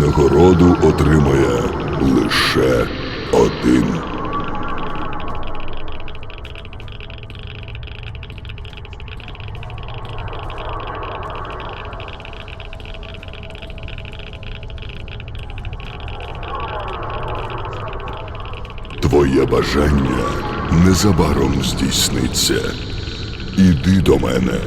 Винагороду отримає лише один. Твоє бажання незабаром здійсниться. Іди до мене.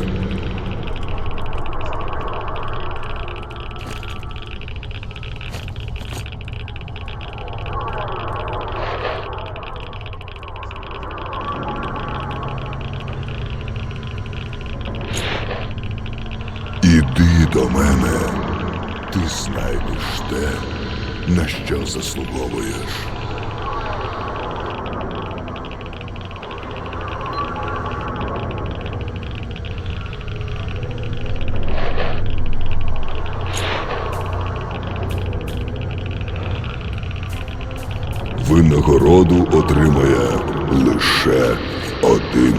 Винагороду отримає лише один.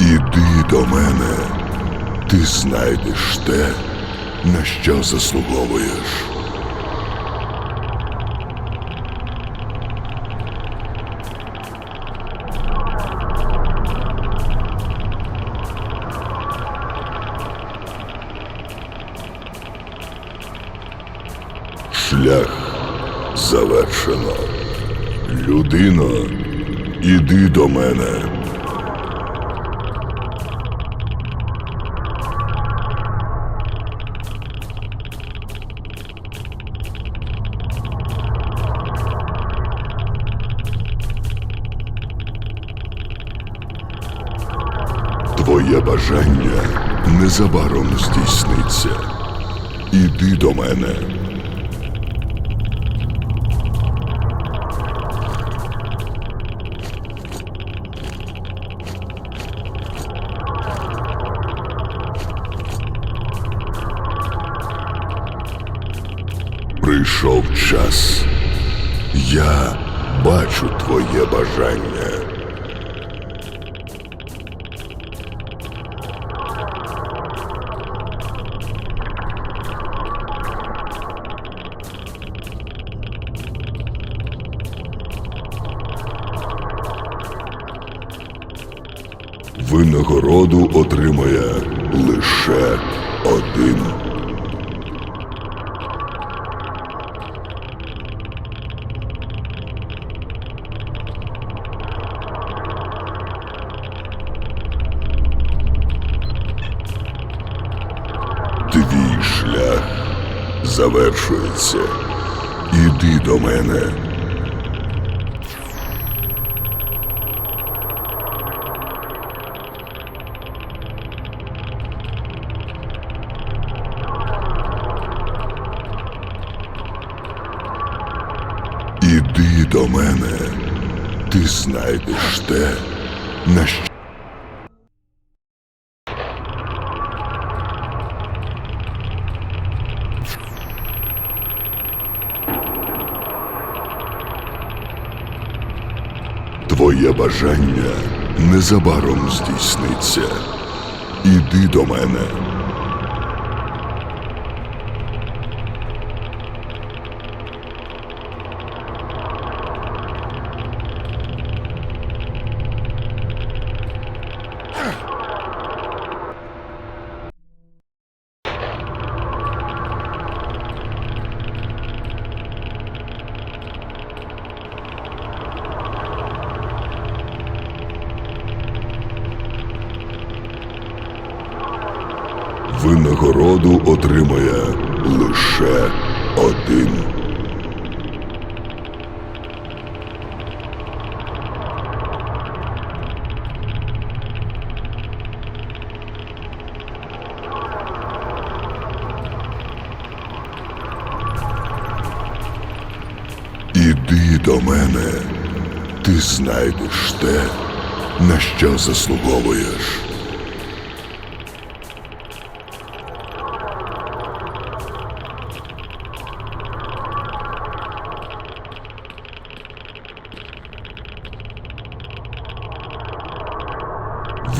Іди до мене. Ти знайдеш те, на що заслуговуєш. Шлях завершено. Людино, іди до мене. Твоє бажання незабаром здійсниться. Іди до мене. Прийшов час. Я бачу твоє бажання. Винагороду отримає лише один. Твій шлях завершується. Іди до мене. Іди до мене. Ти знайдеш те, на що. Твоє бажання незабаром здійсниться. Іди до мене. Винагороду отримає лише один. Іди до мене. Ти знайдеш те, на що заслуговуєш.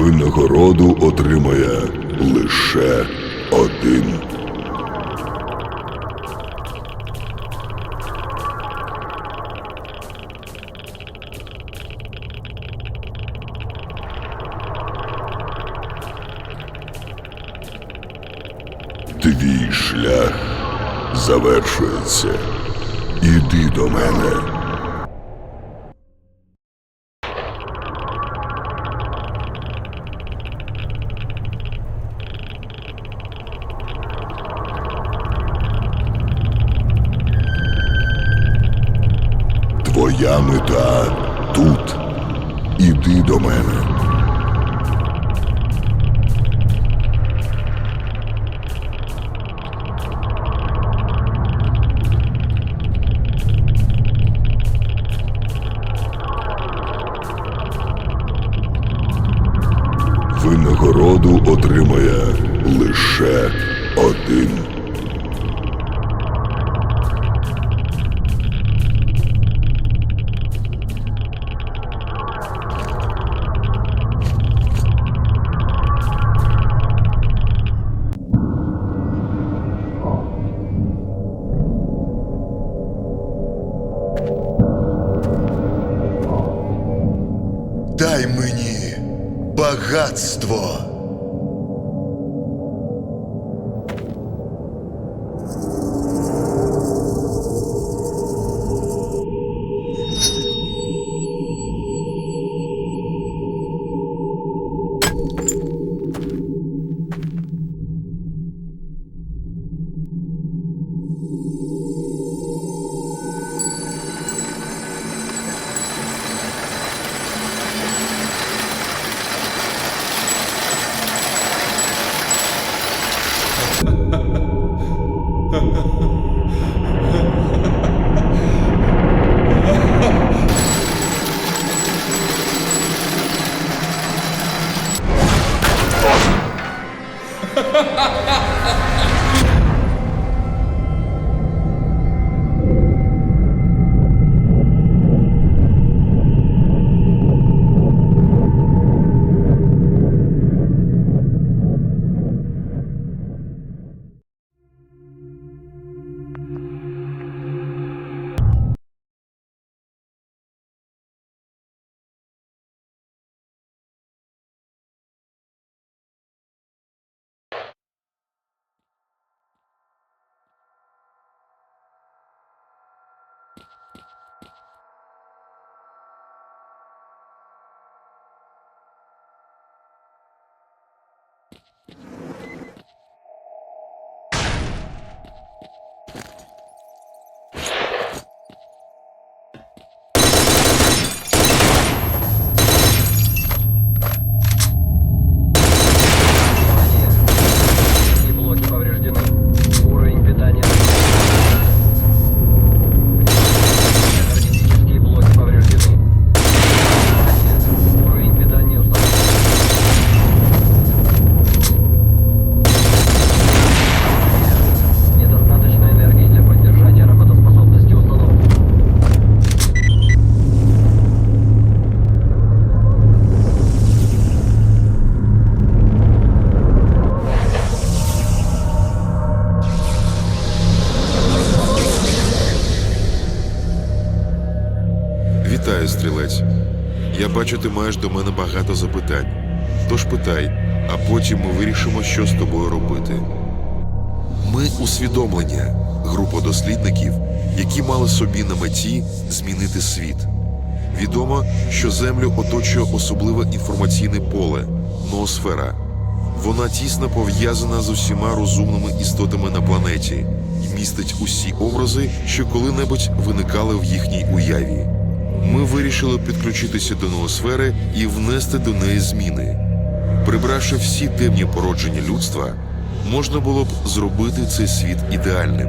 Винагороду отримає лише один. Твій шлях завершується. Іди до мене. Твоя мета тут. Іди до мене. Винагороду отримає лише один. Багатство. you Вітаю, стрілець. Я бачу, ти маєш до мене багато запитань. Тож питай, а потім ми вирішимо, що з тобою робити. Ми усвідомлення, група дослідників, які мали собі на меті змінити світ. Відомо, що Землю оточує особливе інформаційне поле ноосфера. Вона тісно пов'язана з усіма розумними істотами на планеті і містить усі образи, що коли-небудь виникали в їхній уяві. Ми вирішили підключитися до ноосфери і внести до неї зміни. Прибравши всі темні породження людства, можна було б зробити цей світ ідеальним.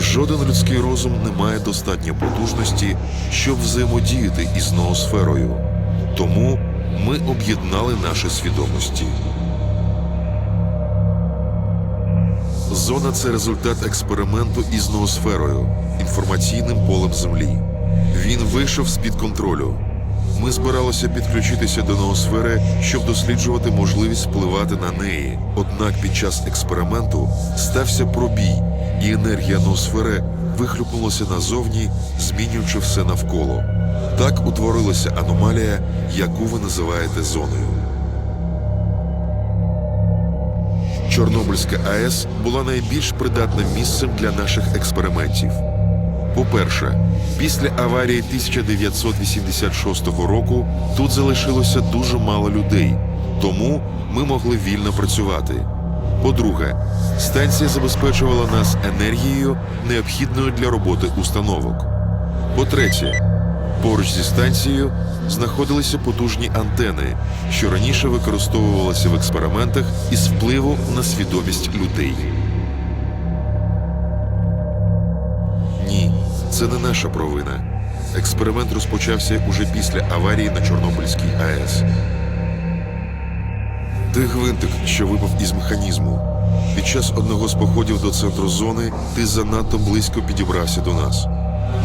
Жоден людський розум не має достатньо потужності, щоб взаємодіяти із ноосферою. Тому ми об'єднали наші свідомості. Зона це результат експерименту із ноосферою, інформаційним полем Землі. Він вийшов з-під контролю. Ми збиралися підключитися до ноосфери, щоб досліджувати можливість впливати на неї. Однак під час експерименту стався пробій, і енергія ноосфери вихлюпнулася назовні, змінюючи все навколо. Так утворилася аномалія, яку ви називаєте зоною. Чорнобильська АЕС була найбільш придатним місцем для наших експериментів. По-перше, після аварії 1986 року тут залишилося дуже мало людей, тому ми могли вільно працювати. По-друге, станція забезпечувала нас енергією, необхідною для роботи установок. По-третє, поруч зі станцією знаходилися потужні антени, що раніше використовувалися в експериментах із впливу на свідомість людей. Це не наша провина. Експеримент розпочався уже після аварії на Чорнобильській АЕС. Ти гвинтик, що випав із механізму. Під час одного з походів до центру зони ти занадто близько підібрався до нас.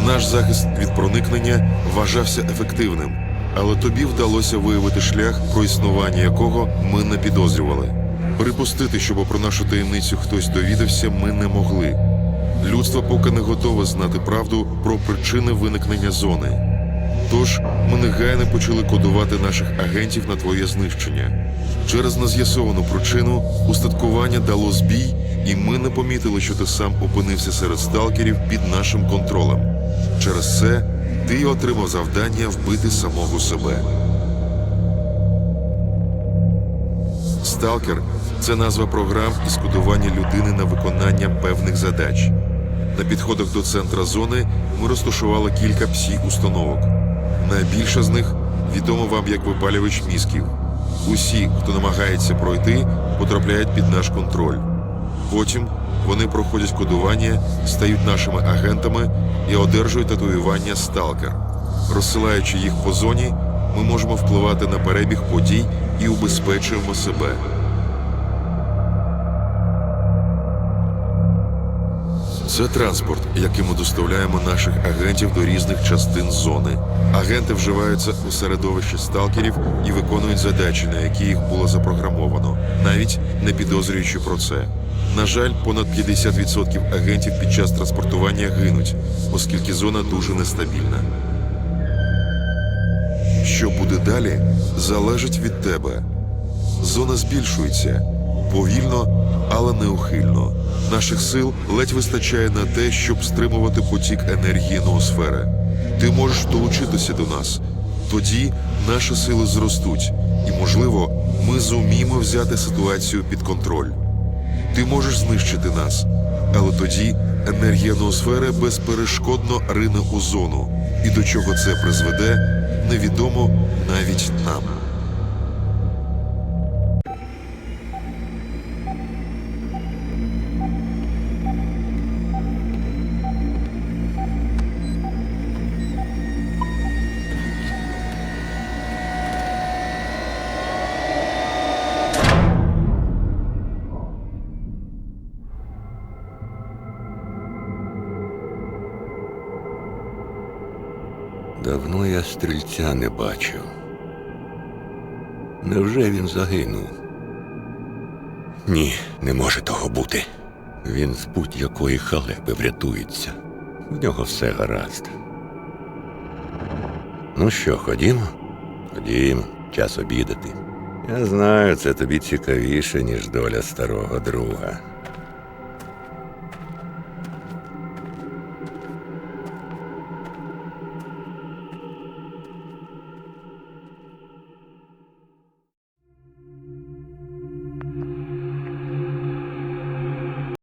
Наш захист від проникнення вважався ефективним, але тобі вдалося виявити шлях, про існування якого ми не підозрювали. Припустити, щоб про нашу таємницю хтось довідався, ми не могли. Людство поки не готове знати правду про причини виникнення зони. Тож ми негайно почали кодувати наших агентів на твоє знищення. Через нез'ясовану причину устаткування дало збій, і ми не помітили, що ти сам опинився серед сталкерів під нашим контролем. Через це ти отримав завдання вбити самого себе. Сталкер це назва програм із кодування людини на виконання певних задач. На підходах до центра зони ми розташували кілька псі установок. Найбільша з них відома вам як випалювач мізків. Усі, хто намагається пройти, потрапляють під наш контроль. Потім вони проходять кодування, стають нашими агентами і одержують татуювання сталкер. Розсилаючи їх по зоні, ми можемо впливати на перебіг подій і убезпечуємо себе. Це транспорт, яким ми доставляємо наших агентів до різних частин зони. Агенти вживаються у середовищі сталкерів і виконують задачі, на які їх було запрограмовано, навіть не підозрюючи про це. На жаль, понад 50% агентів під час транспортування гинуть, оскільки зона дуже нестабільна. Що буде далі, залежить від тебе. Зона збільшується повільно, але неухильно. Наших сил ледь вистачає на те, щоб стримувати потік енергії ноосфери. Ти можеш долучитися до нас. Тоді наші сили зростуть, і, можливо, ми зуміємо взяти ситуацію під контроль. Ти можеш знищити нас, але тоді енергія ноосфери безперешкодно рине у зону. І до чого це призведе, невідомо навіть нам. Стрільця не бачив. Невже він загинув? Ні, не може того бути. Він з будь-якої халепи врятується. В нього все гаразд. Ну що, ходімо? Ходімо, час обідати. Я знаю, це тобі цікавіше, ніж доля старого друга.